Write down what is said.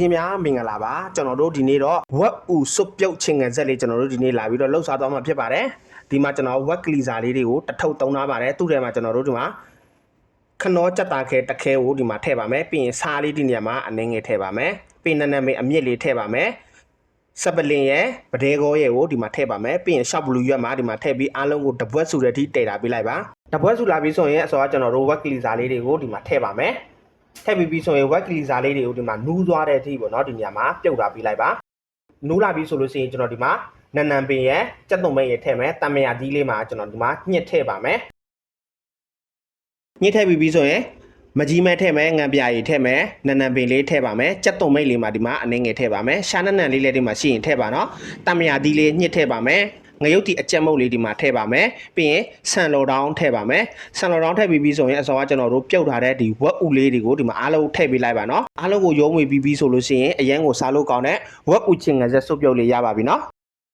ခင်ဗျာမင်္ဂလာပါကျွန်တော်တို့ဒီနေ့တော့ဝက်ဥစွပ်ပြုတ်ချင်းငန်ဆက်လေးကျွန်တော်တို့ဒီနေ့လာပြီးတော့လှုပ်ရှားသွားမှာဖြစ်ပါတယ်ဒီမှာကျွန်တော်ဝက်ကလီစာလေးတွေကိုတစ်ထုပ်သုံးထားပါတယ်သူ့ထဲမှာကျွန်တော်တို့ဒီမှာခနောကြက်တာခဲတခဲကိုဒီမှာထည့်ပါမယ်ပြီးရင်စားလေးဒီနေရာမှာအနှင်းငယ်ထည့်ပါမယ်ပြီးရင်နက်နက်မေးအမြင့်လေးထည့်ပါမယ်စပလင်ရဲ့ပဒဲကောရဲ့ကိုဒီမှာထည့်ပါမယ်ပြီးရင်ရှောက်ဘလူးရွက်မှာဒီမှာထည့်ပြီးအားလုံးကိုတပွက်စုတဲ့အထိတည်တာပေးလိုက်ပါတပွက်စုလာပြီးဆိုရင်အစောကကျွန်တော်တို့ဝက်ကလီစာလေးတွေကိုဒီမှာထည့်ပါမယ် ထည့်ပြီးပြီးဆိုရင်ဝက်ကလီစာလေးတွေကိုဒီမှာနူးသွားတဲ့အထိပေါ့နော်ဒီနေရာမှာပြုတ်ထားပြီးလိုက်ပါနူးလာပြီးဆိုလို့ရှိရင်ကျွန်တော်ဒီမှာနန်နန်ပင်ရဲ့ကြက်သွုံမဲရဲ့ထည့်မယ်တမယာဒီလေးမှာကျွန်တော်ဒီမှာညှစ်ထည့်ပါမယ်ညှစ်ထည့်ပြီးပြီးဆိုရင်မကြီးမဲထည့်မယ်ငံပြာရည်ထည့်မယ်နန်နန်ပင်လေးထည့်ပါမယ်ကြက်သွုံမိတ်လေးမှာဒီမှာအနှင်းငယ်ထည့်ပါမယ်ရှာနန်နန်လေးလည်းဒီမှာရှိရင်ထည့်ပါနော်တမယာဒီလေးညှစ်ထည့်ပါမယ် ငရုတ်တီအကြက်မုတ်လေးဒီမှာထည့်ပါမယ်ပြီးရင်ဆန်လော်တောင်းထည့်ပါမယ်ဆန်လော်တောင်းထည့်ပြီးပြီးဆိုရင်အစောကကျွန်တော်တို့ပြုတ်ထားတဲ့ဒီဝက်ဥလေးတွေကိုဒီမှာအားလုံးထည့်ပေးလိုက်ပါနော်အားလုံးကိုရုံးဝေပြီးပြီးဆိုလို့ရှိရင်အရန်ကိုစားလို့ကောင်းတဲ့ဝက်ဥချင်းငါဆက်စုပ်ပြုတ်လေးရပါပြီနော်